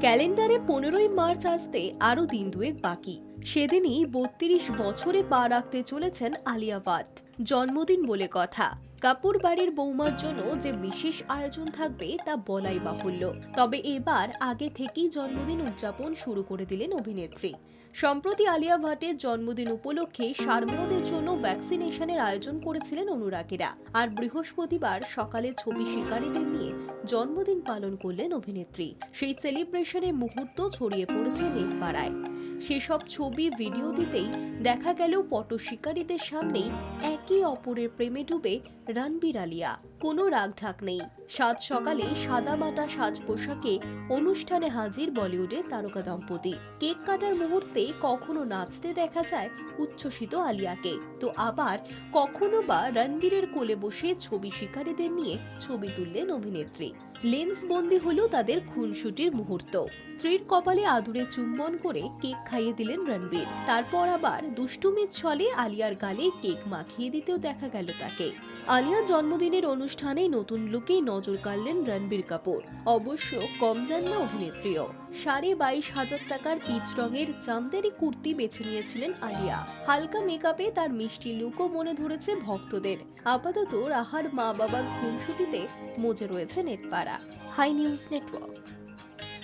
ক্যালেন্ডারে পনেরোই মার্চ আসতে আরও দিন দুয়েক বাকি। সেদিনই বত্রিশ বছরে পা রাখতে চলেছেন আলিয়া ভাট। জন্মদিন বলে কথা। কাপুর বাড়ির বৌমার জন্য যে বিশেষ আয়োজন থাকবে তা বলাই বাহুল্য। তবে এবার আগে থেকেই জন্মদিন উদযাপন শুরু করে দিলেন অভিনেত্রী। সম্প্রতি আলিয়া ভাটের জন্মদিন উপলক্ষে সারমেয়দের জন্য ভ্যাকসিনেশনের আয়োজন করেছিলেন অনুরাগীরা। আর বৃহস্পতিবার সকালে ছবি শিকারীদের নিয়ে জন্মদিন পালন করলেন অভিনেত্রী। সেই সেলিব্রেশনের মুহূর্ত ছড়িয়ে পড়েছে নেটপাড়ায়। সেসব ছবি ভিডিও দিতেই দেখা গেল ফটো শিকারীদের সামনেই একে অপরের প্রেমে ডুবে রণবীর আলিয়া। কোনো রাগঢাক নেই। সাত সকালে সাদা মাটা সাজ পোশাকে অনুষ্ঠানে হাজির বলিউডের তারকা দম্পতি। কেক কাটার মুহূর্তে কখনো নাচতে দেখা যায় উচ্ছ্বসিত আলিয়াকে। তো আবার কখনো বা রণবীরের কোলে বসে ছবি শিকারীদের নিয়ে ছবি তুললেন অভিনেত্রী। লেন্স বন্দি হলো তাদের খুনসুটির মুহূর্ত। স্ত্রীর কপালে আদুরে চুম্বন করে কেক খাইয়ে দিলেন রণবীর। তারপর আবার দুষ্টুমির ছলে আলিয়ার গালে কেক মাখিয়ে দিতেও দেখা গেল তাকে। আলিয়ার জন্মদিনের অনুষ্ঠানে নতুন লুকেই নজর কাড়লেন রণবীর কাপুর। অবশ্য কম যান না অভিনেত্রীও। সাড়ে বাইশ হাজার টাকার পিচ রঙের চান্দেরি কুর্তি বেছে নিয়েছিলেন আলিয়া। হালকা মেকআপে তার মিষ্টি লুকও মনে ধরেছে ভক্তদের। আপাতত রাহার মা বাবার খুনসুটিতে মজে রয়েছে নেটপাড়া High News Network.